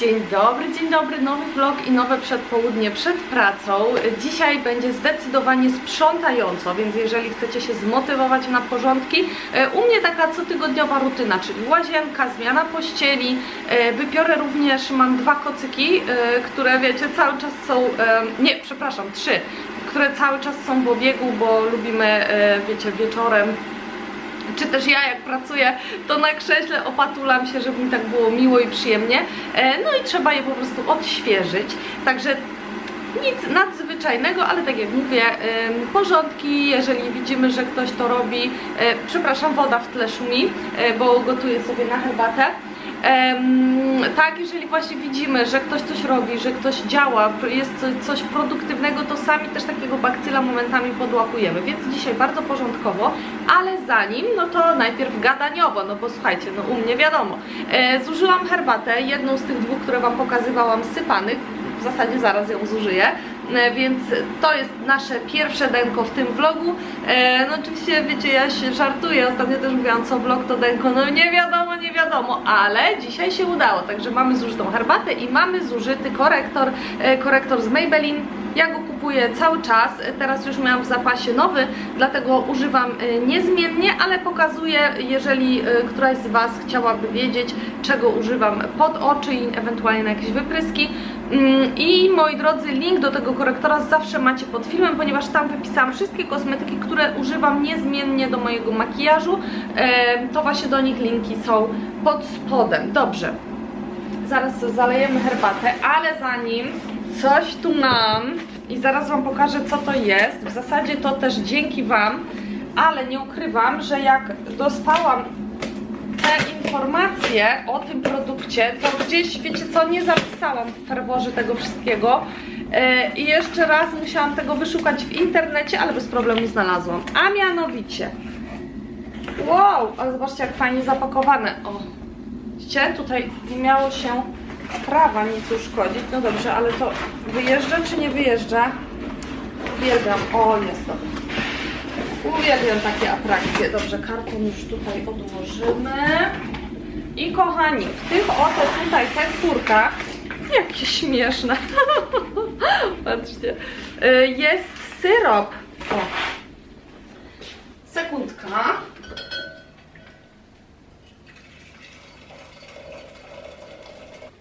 Dzień dobry, dzień dobry, nowy vlog i nowe przedpołudnie przed pracą. Dzisiaj będzie zdecydowanie sprzątająco, więc jeżeli chcecie się zmotywować na porządki, e, u mnie taka cotygodniowa rutyna, czyli łazienka, zmiana pościeli, e, wypiorę również, mam dwa kocyki, e, które wiecie, cały czas są, nie, przepraszam, trzy, które cały czas są w obiegu, bo lubimy, wiecie, wieczorem czy też ja jak pracuję, to na krześle opatulam się, żeby mi tak było miło i przyjemnie. E, No i trzeba je po prostu odświeżyć. Także nic nadzwyczajnego, ale tak jak mówię, porządki, jeżeli widzimy, że ktoś to robi, e, przepraszam, woda w tle szumi, e, bo gotuję sobie na herbatę. Tak, jeżeli właśnie widzimy, że ktoś coś robi, że ktoś działa, jest co- coś produktywnego, to sami też takiego bakcyla momentami podłapujemy, więc dzisiaj bardzo porządkowo, ale zanim, no to najpierw gadaniowo, no bo słuchajcie, no u mnie wiadomo, e, zużyłam herbatę, jedną z tych dwóch, które Wam pokazywałam, sypanych, w zasadzie zaraz ją zużyję, więc to jest nasze pierwsze denko w tym vlogu. E, no oczywiście, wiecie, ja się żartuję, ostatnio też mówiłam, co vlog to denko, no nie wiadomo, nie wiadomo, ale dzisiaj się udało, także mamy zużytą herbatę i mamy zużyty korektor, e, korektor z Maybelline. Ja go kupuję cały czas, teraz już miałam w zapasie nowy, dlatego używam e, niezmiennie, ale pokazuję, jeżeli e, któraś z Was chciałaby wiedzieć, czego używam pod oczy i ewentualnie na jakieś wypryski. Mm, I moi drodzy, link do tego korektora zawsze macie pod filmem, ponieważ tam wypisałam wszystkie kosmetyki, które używam niezmiennie do mojego makijażu. E, To właśnie do nich linki są pod spodem. Dobrze, zaraz zalejemy herbatę, ale zanim coś tu mam i zaraz Wam pokażę co to jest. W zasadzie to też dzięki Wam, ale nie ukrywam, że jak dostałam te informacje o tym produkcie, to gdzieś, wiecie co, nie zapisałam w ferworze tego wszystkiego E, i jeszcze raz musiałam tego wyszukać w internecie, ale bez problemu znalazłam. A mianowicie, wow, ale zobaczcie jak fajnie zapakowane. O, Widzicie, tutaj miało się prawa nic uszkodzić. No dobrze, ale to wyjeżdża czy nie wyjeżdża? Uwielbiam. O, jest to. Uwielbiam takie atrakcje. Dobrze, karton już tutaj odłożymy. I kochani, w tych oto tutaj tekturkach, jakie śmieszne, patrzcie, y, jest syrop. O. Sekundka.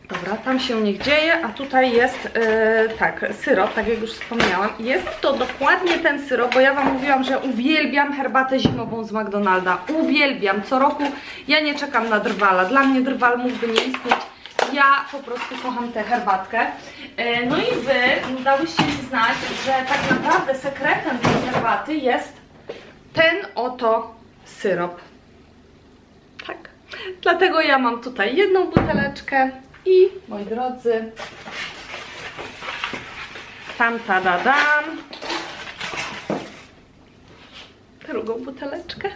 Dobra, tam się niech dzieje, a tutaj jest yy, tak, syrop, tak jak już wspomniałam. Jest to dokładnie ten syrop, bo ja Wam mówiłam, że uwielbiam herbatę zimową z McDonalda. Uwielbiam. Co roku ja nie czekam na drwala. Dla mnie drwal mógłby nie istnieć. Ja po prostu kocham tę herbatkę. Yy, no i Wy dałyście mi znać, że tak naprawdę sekretem tej herbaty jest ten oto syrop. Tak. Dlatego ja mam tutaj jedną buteleczkę i moi drodzy, tam ta da dam, drugą buteleczkę.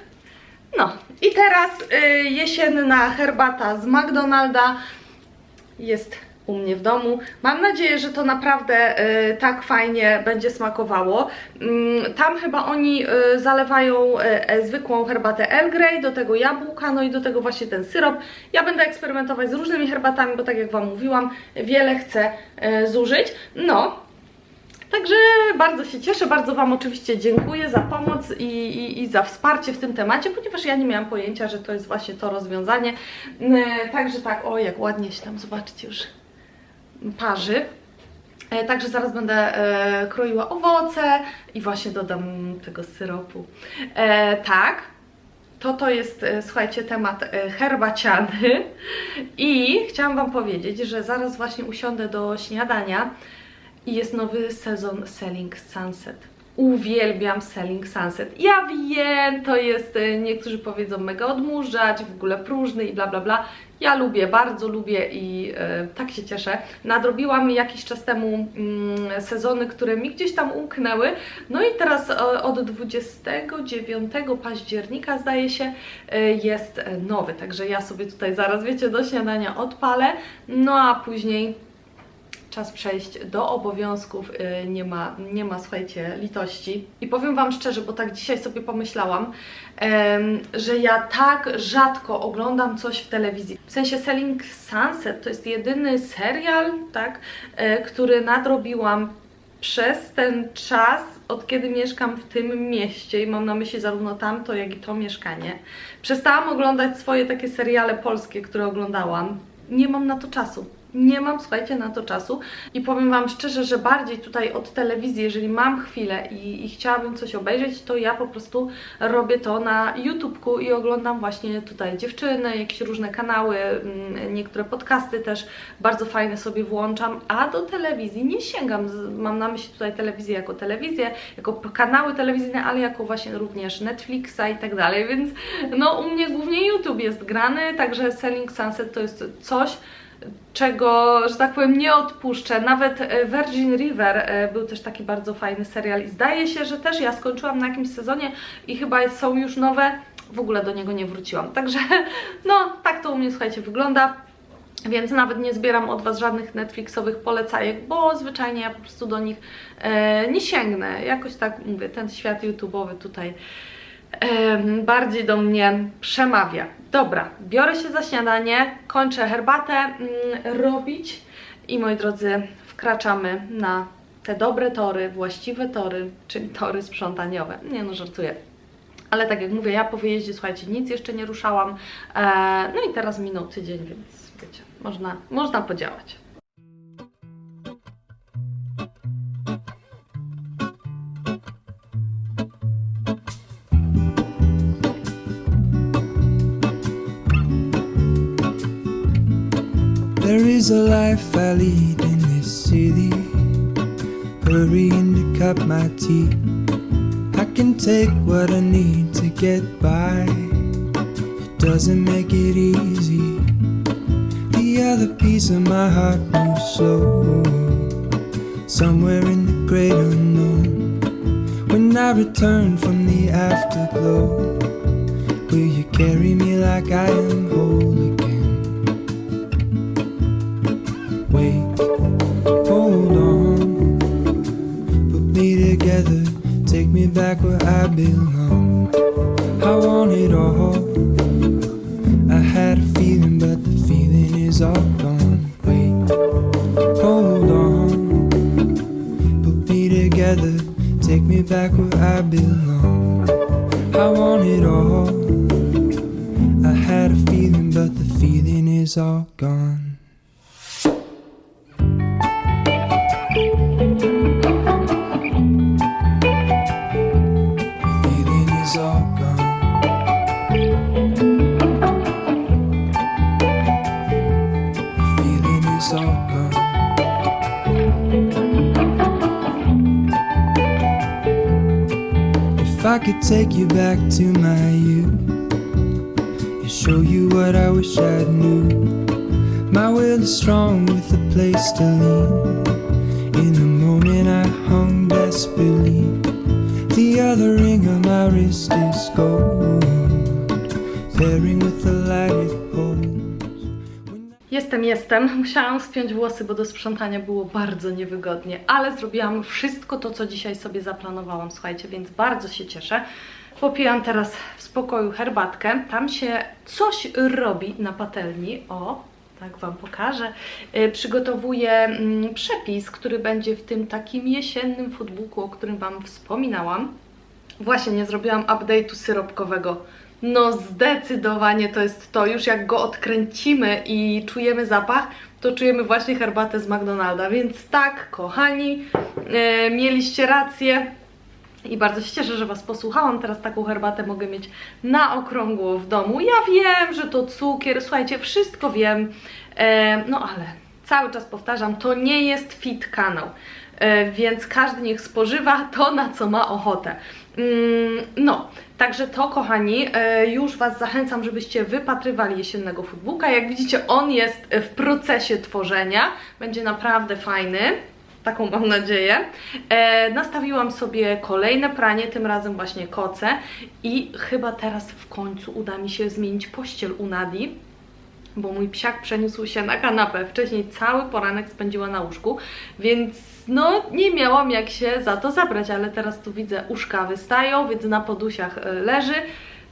No i teraz y, jesienna herbata z McDonalda jest u mnie w domu. Mam nadzieję, że to naprawdę y, tak fajnie będzie smakowało. Mm, tam chyba oni y, zalewają y, e, zwykłą herbatę Earl Grey, do tego jabłka, no i do tego właśnie ten syrop. Ja będę eksperymentować z różnymi herbatami, bo tak jak Wam mówiłam, wiele chcę y, zużyć. No, Także bardzo się cieszę, bardzo Wam oczywiście dziękuję za pomoc i, i, i za wsparcie w tym temacie, ponieważ ja nie miałam pojęcia, że to jest właśnie to rozwiązanie. E, Także tak, o jak ładnie się tam, zobaczcie już, parzy. E, Także zaraz będę e, kroiła owoce i właśnie dodam tego syropu. E, tak, to to jest, słuchajcie, temat herbaciany i chciałam Wam powiedzieć, że zaraz właśnie usiądę do śniadania i jest nowy sezon Selling Sunset. Uwielbiam Selling Sunset. Ja wiem, to jest, niektórzy powiedzą mega odmurzacz, w ogóle próżny i bla bla bla. Ja lubię, bardzo lubię i e, tak się cieszę. Nadrobiłam jakiś czas temu mm, sezony, które mi gdzieś tam umknęły. No i teraz e, od 29 października zdaje się e, jest nowy. Także ja sobie tutaj zaraz, wiecie, do śniadania odpalę. No a później czas przejść do obowiązków, y, nie ma, nie ma, słuchajcie, litości. I powiem Wam szczerze, bo tak dzisiaj sobie pomyślałam, że ja tak rzadko oglądam coś w telewizji. W sensie Selling Sunset to jest jedyny serial, tak, e, który nadrobiłam przez ten czas, od kiedy mieszkam w tym mieście i mam na myśli zarówno tamto, jak i to mieszkanie. Przestałam oglądać swoje takie seriale polskie, które oglądałam. Nie mam na to czasu. Nie mam, słuchajcie, na to czasu i powiem Wam szczerze, że bardziej tutaj od telewizji, jeżeli mam chwilę i, i chciałabym coś obejrzeć, to ja po prostu robię to na YouTubeku i oglądam właśnie tutaj dziewczyny, jakieś różne kanały, mm, niektóre podcasty też bardzo fajne sobie włączam, a do telewizji nie sięgam. Mam na myśli tutaj telewizję jako telewizję, jako kanały telewizyjne, ale jako właśnie również Netflixa i tak dalej, więc no u mnie głównie YouTube jest grany, także Selling Sunset to jest coś, czego, że tak powiem, nie odpuszczę. Nawet e, Virgin River e, był też taki bardzo fajny serial i zdaje się, że też ja skończyłam na jakimś sezonie i chyba są już nowe, w ogóle do niego nie wróciłam. Także no, tak to u mnie, słuchajcie, wygląda. Więc nawet nie zbieram od Was żadnych Netflixowych polecajek, bo zwyczajnie ja po prostu do nich e, nie sięgnę. Jakoś tak mówię, ten świat YouTube'owy tutaj bardziej do mnie przemawia. Dobra, biorę się za śniadanie, kończę herbatę mm, robić i moi drodzy, wkraczamy na te dobre tory, właściwe tory, czyli tory sprzątaniowe. Nie no, żartuję. Ale tak jak mówię, ja po wyjeździe, słuchajcie, nic jeszcze nie ruszałam. E, no i teraz minął tydzień, więc wiecie, można, można podziałać. Is a life I lead in this city. Hurrying to cut my teeth. I can take what I need to get by. It doesn't make it easy. The other piece of my heart moves slow. Somewhere in the great unknown. When I return from the afterglow, will you carry me like I am I could take you back to my youth and show you what I wish I knew. My will is strong with a place to lean. In the moment I hung desperately. The other ring on my wrist is gold, pairing with Jestem, jestem. Musiałam spiąć włosy, bo do sprzątania było bardzo niewygodnie, ale zrobiłam wszystko to, co dzisiaj sobie zaplanowałam, słuchajcie, więc bardzo się cieszę. Popijam teraz w spokoju herbatkę. Tam się coś robi na patelni. O, tak Wam pokażę. Y, Przygotowuję mm, przepis, który będzie w tym takim jesiennym foodbooku, o którym Wam wspominałam. Właśnie nie zrobiłam update'u syropkowego. No zdecydowanie to jest to. Już jak go odkręcimy i czujemy zapach, to czujemy właśnie herbatę z McDonalda. Więc tak, kochani, e, mieliście rację. I bardzo się cieszę, że Was posłuchałam. Teraz taką herbatę mogę mieć na okrągło w domu. Ja wiem, że to cukier, słuchajcie, wszystko wiem. E, no ale cały czas powtarzam, to nie jest fit kanał. E, więc każdy niech spożywa to, na co ma ochotę. Mm, no, także to, kochani, e, już Was zachęcam, żebyście wypatrywali jesiennego foodbooka. Jak widzicie, on jest w procesie tworzenia. Będzie naprawdę fajny. Taką mam nadzieję. E, nastawiłam sobie kolejne pranie, tym razem właśnie koce. I chyba teraz w końcu uda mi się zmienić pościel u Nadi bo mój psiak przeniósł się na kanapę. Wcześniej cały poranek spędziła na łóżku, więc no nie miałam jak się za to zabrać, ale teraz tu widzę uszka wystają, więc na podusiach e, leży.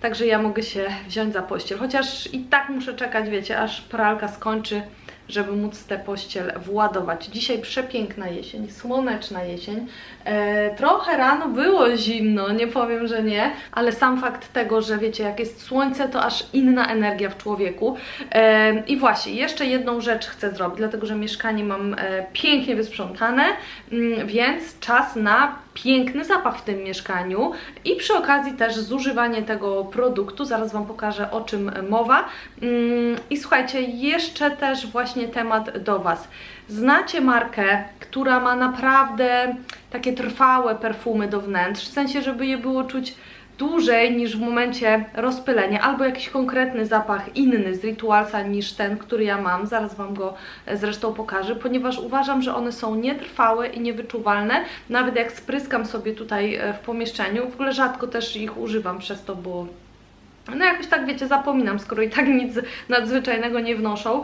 Także ja mogę się wziąć za pościel. Chociaż i tak muszę czekać, wiecie, aż pralka skończy, żeby móc tę pościel władować. Dzisiaj przepiękna jesień, słoneczna jesień. E, trochę rano było zimno, nie powiem, że nie, ale sam fakt tego, że wiecie, jak jest słońce, to aż inna energia w człowieku. E, I właśnie, jeszcze jedną rzecz chcę zrobić, dlatego że mieszkanie mam e, pięknie wysprzątane, mm, więc czas na piękny zapach w tym mieszkaniu i przy okazji też zużywanie tego produktu. Zaraz Wam pokażę o czym mowa. Mm, I słuchajcie, jeszcze też właśnie temat do Was. Znacie markę, która ma naprawdę takie trwałe perfumy do wnętrz, w sensie, żeby je było czuć dłużej niż w momencie rozpylenia, albo jakiś konkretny zapach inny z Ritualsa niż ten, który ja mam. Zaraz Wam go e, zresztą pokażę, ponieważ uważam, że one są nietrwałe i niewyczuwalne. Nawet jak spryskam sobie tutaj e, w pomieszczeniu, w ogóle rzadko też ich używam przez to, bo no jakoś tak wiecie, zapominam, skoro i tak nic nadzwyczajnego nie wnoszą.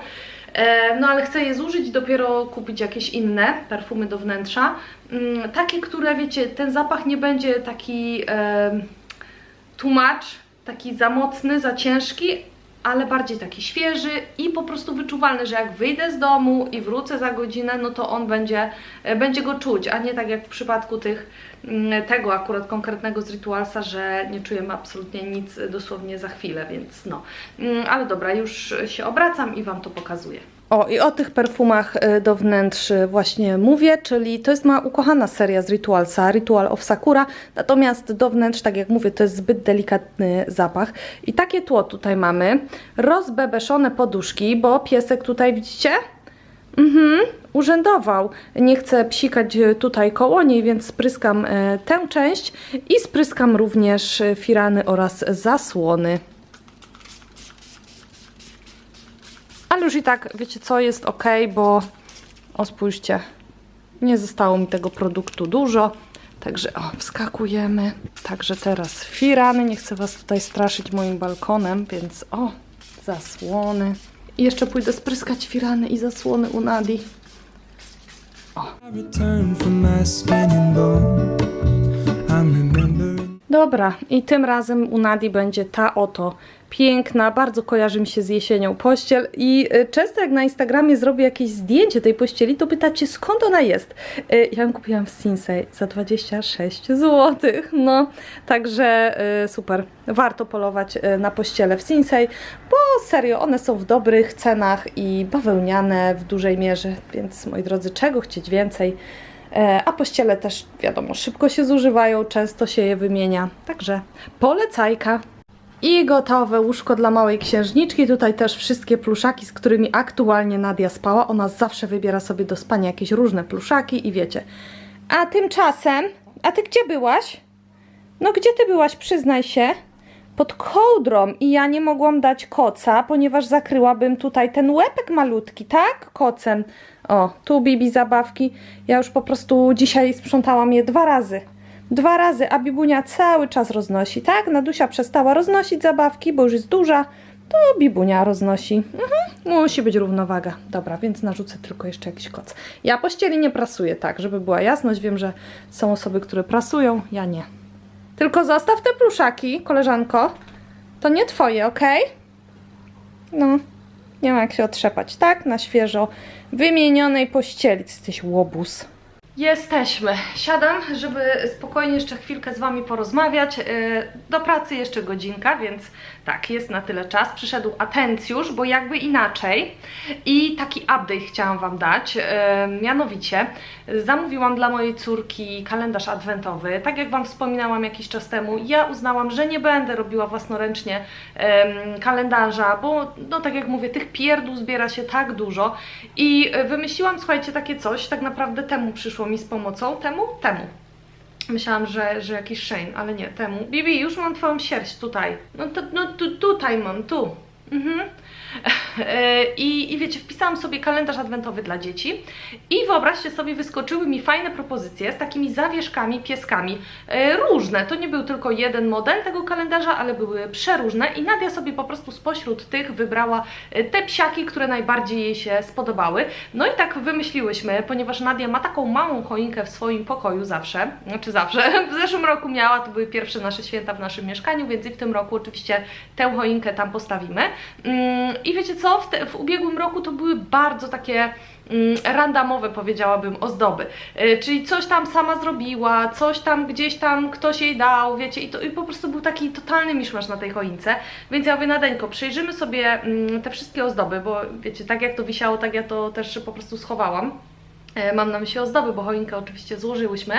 E, No ale chcę je zużyć, dopiero kupić jakieś inne perfumy do wnętrza. Mm, Takie, które wiecie, ten zapach nie będzie taki tłumacz, taki za mocny, za ciężki, ale bardziej taki świeży i po prostu wyczuwalny, że jak wyjdę z domu i wrócę za godzinę, no to on będzie, e, będzie go czuć, a nie tak jak w przypadku tych, mm, tego akurat konkretnego z Ritualsa, że nie czujemy absolutnie nic dosłownie za chwilę, więc no. Mm, Ale dobra, już się obracam i Wam to pokazuję. O, i o tych perfumach y, do wnętrz y, właśnie mówię, czyli to jest moja ukochana seria z Ritualsa, Ritual of Sakura, natomiast do wnętrz, tak jak mówię, to jest zbyt delikatny zapach. I takie tło tutaj mamy, rozbebeszone poduszki, bo piesek tutaj, widzicie? Mhm, urzędował. Nie chcę psikać y, tutaj koło niej, więc spryskam tę część i spryskam również firany oraz zasłony. Już i tak, wiecie co, jest ok, bo o spójrzcie, nie zostało mi tego produktu dużo. Także o, wskakujemy. Także teraz firany. Nie chcę Was tutaj straszyć moim balkonem, więc o, zasłony. I jeszcze pójdę spryskać firany i zasłony u Nadi. Remembering. Dobra, i tym razem u Nadi będzie ta oto piękna, bardzo kojarzy mi się z jesienią pościel i y, często jak na Instagramie zrobię jakieś zdjęcie tej pościeli, to pytacie skąd ona jest. Y, Ja ją kupiłam w Sinsei za 26 zł, no, także y, super, warto polować na pościele w Sinsei, bo serio, one są w dobrych cenach i bawełniane w dużej mierze, więc moi drodzy, czego chcieć więcej? E, A pościele też, wiadomo, szybko się zużywają, często się je wymienia. Także polecajka. I gotowe łóżko dla małej księżniczki. Tutaj też wszystkie pluszaki, z którymi aktualnie Nadia spała. Ona zawsze wybiera sobie do spania jakieś różne pluszaki i wiecie. A tymczasem, a ty gdzie byłaś? No gdzie ty byłaś, przyznaj się? Pod kołdrą i ja nie mogłam dać koca, ponieważ zakryłabym tutaj ten łepek malutki, tak? Kocem. O, tu Bibi zabawki. Ja już po prostu dzisiaj sprzątałam je dwa razy. Dwa razy, a Bibunia cały czas roznosi, tak? Nadusia przestała roznosić zabawki, bo już jest duża. To Bibunia roznosi. Mhm, musi być równowaga. Dobra, więc narzucę tylko jeszcze jakiś koc. Ja pościeli nie prasuję, tak, żeby była jasność. Wiem, że są osoby, które prasują, ja nie. Tylko zostaw te pluszaki, koleżanko. To nie twoje, ok? No, nie ma jak się otrzepać, tak? Na świeżo wymienionej pościeli. Jesteś łobuz. Jesteśmy. Siadam, żeby spokojnie jeszcze chwilkę z Wami porozmawiać. Yy, Do pracy jeszcze godzinka, więc tak, jest na tyle czas. Przyszedł atencjusz, bo jakby inaczej. I taki update chciałam Wam dać. Yy, Mianowicie zamówiłam dla mojej córki kalendarz adwentowy. Tak jak Wam wspominałam jakiś czas temu, ja uznałam, że nie będę robiła własnoręcznie kalendarza, bo no tak jak mówię, tych pierdół zbiera się tak dużo. I e, wymyśliłam, słuchajcie, takie coś, tak naprawdę temu przyszło mi z pomocą. Temu? Temu. Myślałam, że, że jakiś Shane, ale nie, temu. Bibi, już mam twoją sierść tutaj. No to no tu, tutaj mam, tu. Mhm. I, I wiecie, wpisałam sobie kalendarz adwentowy dla dzieci i wyobraźcie sobie, wyskoczyły mi fajne propozycje z takimi zawieszkami, pieskami. E, Różne, to nie był tylko jeden model tego kalendarza, ale były przeróżne i Nadia sobie po prostu spośród tych wybrała e, te psiaki, które najbardziej jej się spodobały. No i tak wymyśliłyśmy, ponieważ Nadia ma taką małą choinkę w swoim pokoju zawsze, znaczy zawsze, w zeszłym roku miała, to były pierwsze nasze święta w naszym mieszkaniu, więc i w tym roku oczywiście tę choinkę tam postawimy. Mm, I wiecie co, w, te, w ubiegłym roku to były bardzo takie mm, randomowe, powiedziałabym, ozdoby. E, Czyli coś tam sama zrobiła, coś tam gdzieś tam ktoś jej dał, wiecie, i to i po prostu był taki totalny miszmasz na tej choince. Więc ja mówię, Nadeńko, przejrzymy sobie mm, te wszystkie ozdoby, bo wiecie, tak jak to wisiało, tak ja to też po prostu schowałam. E, Mam na myśli ozdoby, bo choinkę oczywiście złożyłyśmy.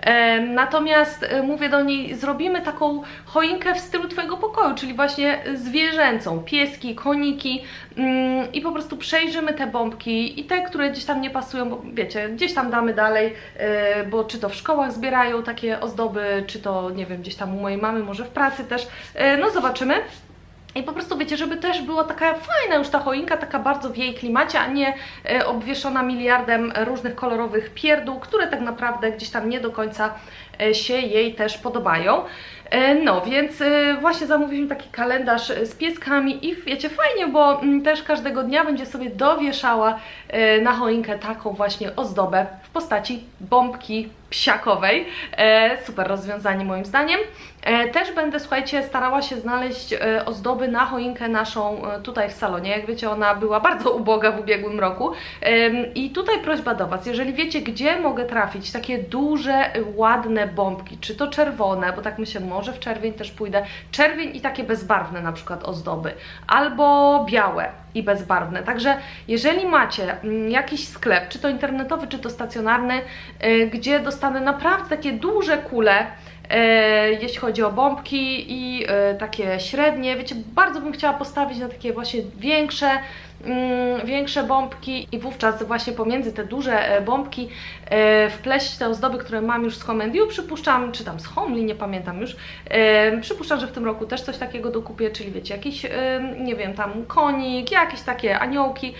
E, Natomiast e, mówię do niej, zrobimy taką choinkę w stylu Twojego pokoju, czyli właśnie zwierzęcą, pieski, koniki mm, i po prostu przejrzymy te bombki i te, które gdzieś tam nie pasują, bo wiecie, gdzieś tam damy dalej, bo czy to w szkołach zbierają takie ozdoby, czy to, nie wiem, gdzieś tam u mojej mamy, może w pracy też, no zobaczymy. I po prostu wiecie, żeby też była taka fajna już ta choinka, taka bardzo w jej klimacie, a nie e, obwieszona miliardem różnych kolorowych pierdół, które tak naprawdę gdzieś tam nie do końca e, się jej też podobają. E, No, więc e, właśnie zamówiliśmy taki kalendarz e, z pieskami i wiecie, fajnie, bo mm, też każdego dnia będzie sobie dowieszała na choinkę taką właśnie ozdobę w postaci bombki psiakowej. Super rozwiązanie moim zdaniem. Też będę, słuchajcie, starała się znaleźć ozdoby na choinkę naszą tutaj w salonie. Jak wiecie, ona była bardzo uboga w ubiegłym roku. I tutaj prośba do Was, jeżeli wiecie, gdzie mogę trafić takie duże, ładne bombki, czy to czerwone, bo tak myślę, może w czerwień też pójdę, czerwień i takie bezbarwne na przykład ozdoby, albo białe i bezbarwne. Także jeżeli macie mm, jakiś sklep, czy to internetowy, czy to stacjonarny, e, gdzie dostanę naprawdę takie duże kule, e, jeśli chodzi o bombki i e, takie średnie, wiecie, bardzo bym chciała postawić na takie właśnie większe, większe bombki i wówczas właśnie pomiędzy te duże e, bombki e, wpleść te ozdoby, które mam już z Home and You, przypuszczam, czy tam z Homely, nie pamiętam już, e, przypuszczam, że w tym roku też coś takiego dokupię, czyli wiecie, jakiś, nie wiem, tam konik, jakieś takie aniołki,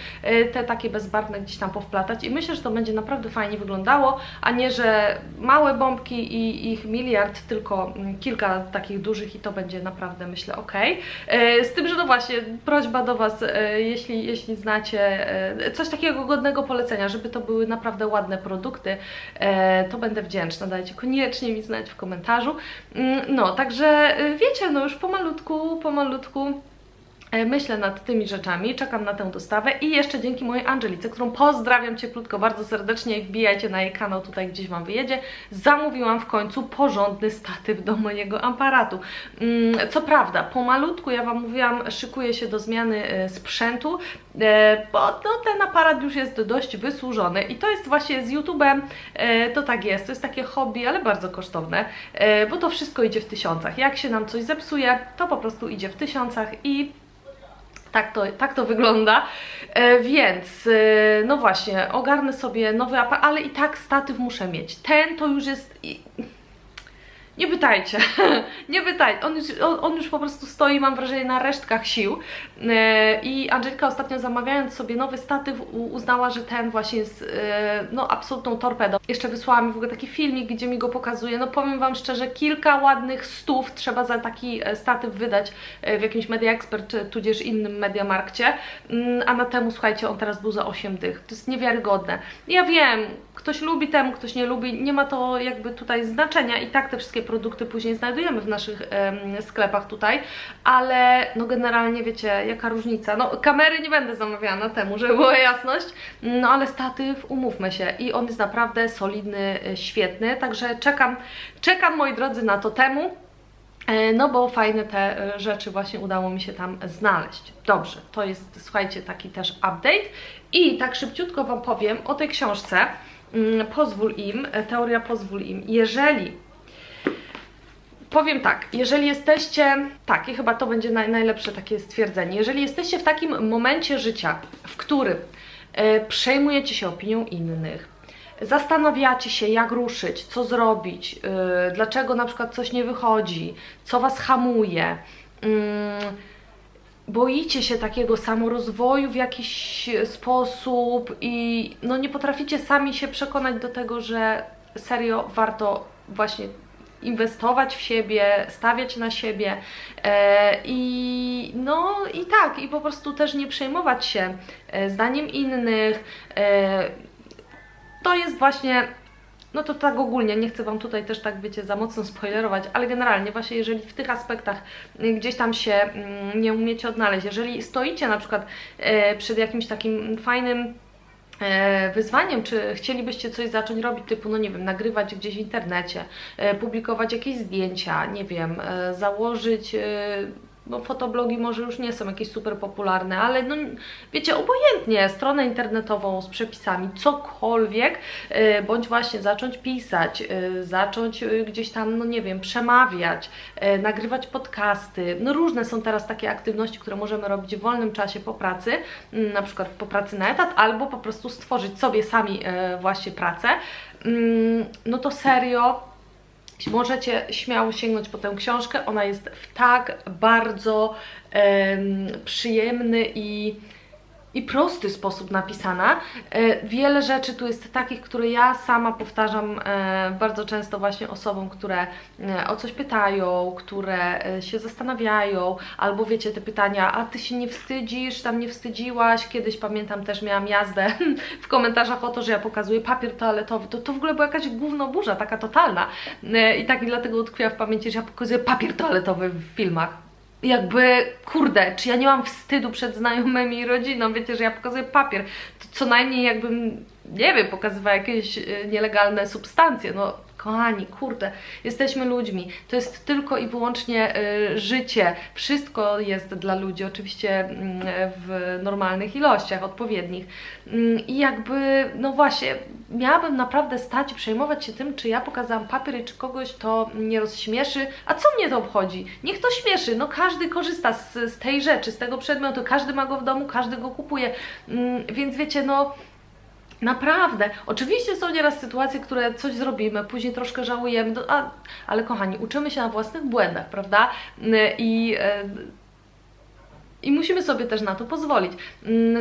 te takie bezbarwne gdzieś tam powplatać i myślę, że to będzie naprawdę fajnie wyglądało, a nie, że małe bombki i ich miliard, tylko mm, kilka takich dużych i to będzie naprawdę, myślę, ok. Z tym, że no właśnie, prośba do Was, jeśli, jeśli znacie e, coś takiego godnego polecenia, żeby to były naprawdę ładne produkty, e, to będę wdzięczna. Dajcie koniecznie mi znać w komentarzu. Mm, No, także e, wiecie, no już pomalutku, pomalutku Myślę nad tymi rzeczami, czekam na tę dostawę i jeszcze dzięki mojej Angelice, którą pozdrawiam cieplutko, bardzo serdecznie wbijajcie na jej kanał, tutaj gdzieś Wam wyjedzie, zamówiłam w końcu porządny statyw do mojego aparatu. Mm, Co prawda, pomalutku, ja Wam mówiłam, szykuję się do zmiany e, sprzętu, e, bo no, ten aparat już jest dość wysłużony i to jest właśnie z YouTube'em, e, to tak jest, to jest takie hobby, ale bardzo kosztowne, e, bo to wszystko idzie w tysiącach. Jak się nam coś zepsuje, to po prostu idzie w tysiącach i tak to, tak to wygląda. E, więc, e, no właśnie, ogarnę sobie nowy aparat, ale i tak statyw muszę mieć. Ten to już jest. i- Nie pytajcie, nie pytajcie. On już, on, on już po prostu stoi, mam wrażenie, na resztkach sił. E, I Angelika ostatnio zamawiając sobie nowy statyw uznała, że ten właśnie jest e, no, absolutną torpedą. Jeszcze wysłała mi w ogóle taki filmik, gdzie mi go pokazuje. No powiem Wam szczerze, kilka ładnych stów trzeba za taki e, statyw wydać w jakimś Media Expert, tudzież innym Mediamarkcie. Mm, A na temu, słuchajcie, on teraz był za 8 dych. To jest niewiarygodne. Ja wiem, ktoś lubi temu, ktoś nie lubi, nie ma to jakby tutaj znaczenia i tak te wszystkie produkty później znajdujemy w naszych em, sklepach tutaj, ale no generalnie wiecie, jaka różnica. No kamery nie będę zamawiała na temu, żeby była jasność, no ale statyw, umówmy się i on jest naprawdę solidny, e, świetny, także czekam, czekam moi drodzy na to temu. E, No bo fajne te e, rzeczy właśnie udało mi się tam znaleźć. Dobrze, to jest, słuchajcie, taki też update. I tak szybciutko Wam powiem o tej książce. Mm, Pozwól im, teoria pozwól im. Jeżeli Powiem tak, jeżeli jesteście, tak, i chyba to będzie naj, najlepsze takie stwierdzenie, jeżeli jesteście w takim momencie życia, w którym e, przejmujecie się opinią innych, zastanawiacie się, jak ruszyć, co zrobić, e, dlaczego na przykład coś nie wychodzi, co was hamuje, mm, boicie się takiego samorozwoju w jakiś sposób i no nie potraficie sami się przekonać do tego, że serio warto właśnie inwestować w siebie, stawiać na siebie e, i no i tak, i po prostu też nie przejmować się e, zdaniem innych. E, to jest właśnie no to tak ogólnie, nie chcę Wam tutaj też tak, wiecie, za mocno spoilerować, ale generalnie właśnie jeżeli w tych aspektach gdzieś tam się mm, nie umiecie odnaleźć, jeżeli stoicie na przykład przed jakimś takim fajnym wyzwaniem, czy chcielibyście coś zacząć robić, typu, no nie wiem, nagrywać gdzieś w internecie, e, publikować jakieś zdjęcia, nie wiem, e, założyć e, no fotoblogi może już nie są jakieś super popularne, ale no wiecie, obojętnie, stronę internetową z przepisami, cokolwiek, yy, bądź właśnie zacząć pisać, yy, zacząć yy, gdzieś tam, no nie wiem, przemawiać, nagrywać podcasty, no różne są teraz takie aktywności, które możemy robić w wolnym czasie po pracy, yy, na przykład po pracy na etat, albo po prostu stworzyć sobie sami właśnie pracę, yy, no to serio Możecie śmiało sięgnąć po tę książkę. Ona jest w tak bardzo em, przyjemny i i prosty sposób napisana. E, Wiele rzeczy tu jest takich, które ja sama powtarzam e, bardzo często właśnie osobom, które e, o coś pytają, które się zastanawiają, albo wiecie te pytania, a ty się nie wstydzisz, tam nie wstydziłaś. Kiedyś pamiętam też miałam jazdę w komentarzach o to, że ja pokazuję papier toaletowy. To, to w ogóle była jakaś gówno burza, taka totalna. I tak i dlatego utkwiła w pamięci, że ja pokazuję papier toaletowy w filmach jakby, kurde, czy ja nie mam wstydu przed znajomymi i rodziną, wiecie, że ja pokazuję papier, to co najmniej jakbym, nie wiem, pokazywała jakieś y, nielegalne substancje, no kochani, kurde, jesteśmy ludźmi, to jest tylko i wyłącznie y, życie, wszystko jest dla ludzi, oczywiście mm, w normalnych ilościach, odpowiednich. Mm, i jakby, no właśnie, miałabym naprawdę stać i przejmować się tym, czy ja pokazałam papier i czy kogoś to nie rozśmieszy, a co mnie to obchodzi? Niech to śmieszy, no każdy korzysta z, z tej rzeczy, z tego przedmiotu, każdy ma go w domu, każdy go kupuje, Mm, więc wiecie, no Naprawdę. Oczywiście są nieraz sytuacje, które coś zrobimy, później troszkę żałujemy, no, a, ale kochani, uczymy się na własnych błędach, prawda? I, e, I musimy sobie też na to pozwolić.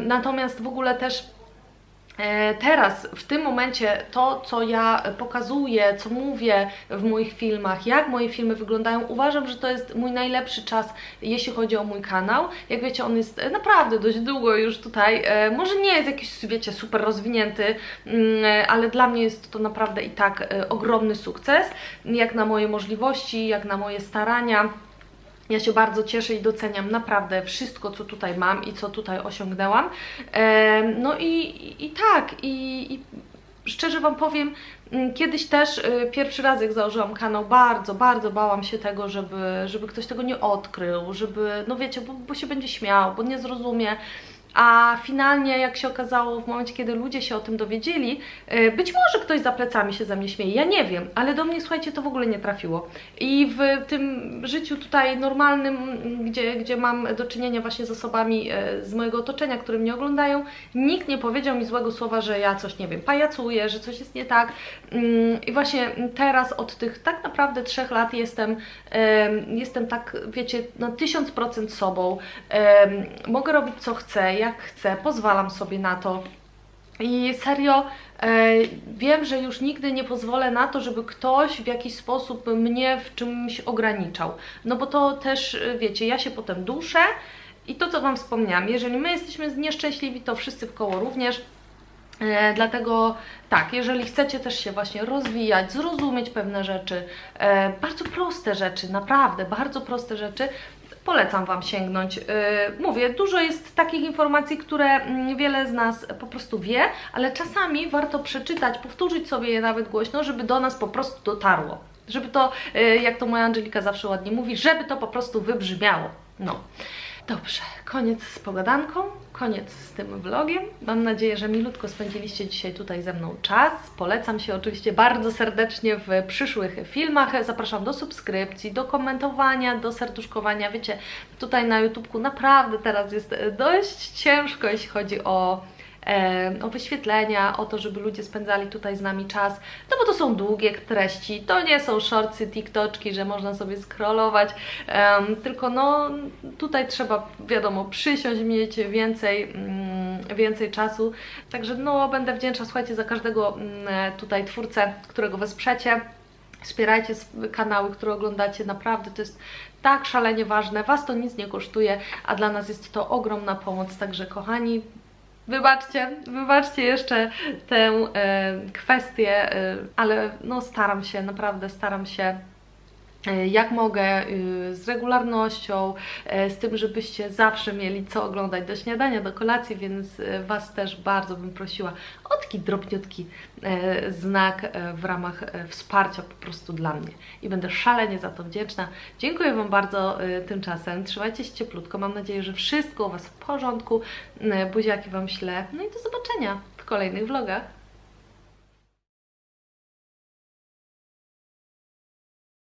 Natomiast w ogóle też Teraz, w tym momencie, to co ja pokazuję, co mówię w moich filmach, jak moje filmy wyglądają, uważam, że to jest mój najlepszy czas, jeśli chodzi o mój kanał. Jak wiecie, on jest naprawdę dość długo już tutaj. E, Może nie jest jakiś, wiecie, super rozwinięty, mm, ale dla mnie jest to naprawdę i tak e, ogromny sukces, jak na moje możliwości, jak na moje starania. Ja się bardzo cieszę i doceniam naprawdę wszystko, co tutaj mam i co tutaj osiągnęłam. No i, i, i tak, i, i szczerze Wam powiem, mm, kiedyś też y, pierwszy raz jak założyłam kanał, bardzo, bardzo bałam się tego, żeby, żeby ktoś tego nie odkrył, żeby, no wiecie, bo, bo się będzie śmiał, bo nie zrozumie. A finalnie, jak się okazało, w momencie, kiedy ludzie się o tym dowiedzieli, y, być może ktoś za plecami się ze mnie śmieje, ja nie wiem, ale do mnie, słuchajcie, to w ogóle nie trafiło. I w tym życiu tutaj normalnym, gdzie, gdzie mam do czynienia właśnie z osobami y, z mojego otoczenia, które mnie oglądają, nikt nie powiedział mi złego słowa, że ja coś, nie wiem, pajacuję, że coś jest nie tak. Ym, I właśnie teraz od tych tak naprawdę trzech lat jestem, em, jestem tak, wiecie, na tysiąc procent sobą. Mogę robić co chcę, jak chcę, pozwalam sobie na to. I serio, e, wiem, że już nigdy nie pozwolę na to, żeby ktoś w jakiś sposób mnie w czymś ograniczał. No bo to też, e, wiecie, ja się potem duszę i to, co Wam wspomniałam, jeżeli my jesteśmy nieszczęśliwi, to wszyscy w koło również. E, dlatego tak, jeżeli chcecie też się właśnie rozwijać, zrozumieć pewne rzeczy, bardzo proste rzeczy, naprawdę bardzo proste rzeczy, polecam Wam sięgnąć. Yy, mówię, dużo jest takich informacji, które mm, wiele z nas po prostu wie, ale czasami warto przeczytać, powtórzyć sobie je nawet głośno, żeby do nas po prostu dotarło. Żeby to, yy, jak to moja Angelika zawsze ładnie mówi, żeby to po prostu wybrzmiało. No. Dobrze, koniec z pogadanką, koniec z tym vlogiem. Mam nadzieję, że milutko spędziliście dzisiaj tutaj ze mną czas. Polecam się oczywiście bardzo serdecznie w przyszłych filmach. Zapraszam do subskrypcji, do komentowania, do serduszkowania. Wiecie, tutaj na YouTubku naprawdę teraz jest dość ciężko, jeśli chodzi o o wyświetlenia, o to, żeby ludzie spędzali tutaj z nami czas, no bo to są długie treści, to nie są shortsy, tiktoczki, że można sobie scrollować, em, tylko no tutaj trzeba, wiadomo, przysiąść, mieć więcej, mm, więcej czasu, także no będę wdzięczna, słuchajcie, za każdego mm, tutaj twórcę, którego wesprzecie. Wspierajcie kanały, które oglądacie, naprawdę to jest tak szalenie ważne. Was to nic nie kosztuje, a dla nas jest to ogromna pomoc. Także, kochani, wybaczcie, wybaczcie jeszcze tę e, kwestię, e, ale no staram się, naprawdę staram się jak mogę, y, z regularnością, e, z tym, żebyście zawsze mieli co oglądać do śniadania, do kolacji, więc e, Was też bardzo bym prosiła o taki drobniutki e, znak e, w ramach e, wsparcia po prostu dla mnie. I będę szalenie za to wdzięczna. Dziękuję Wam bardzo e, tymczasem. Trzymajcie się cieplutko. Mam nadzieję, że wszystko u Was w porządku. E, Buziaki Wam ślę. No i do zobaczenia w kolejnych vlogach.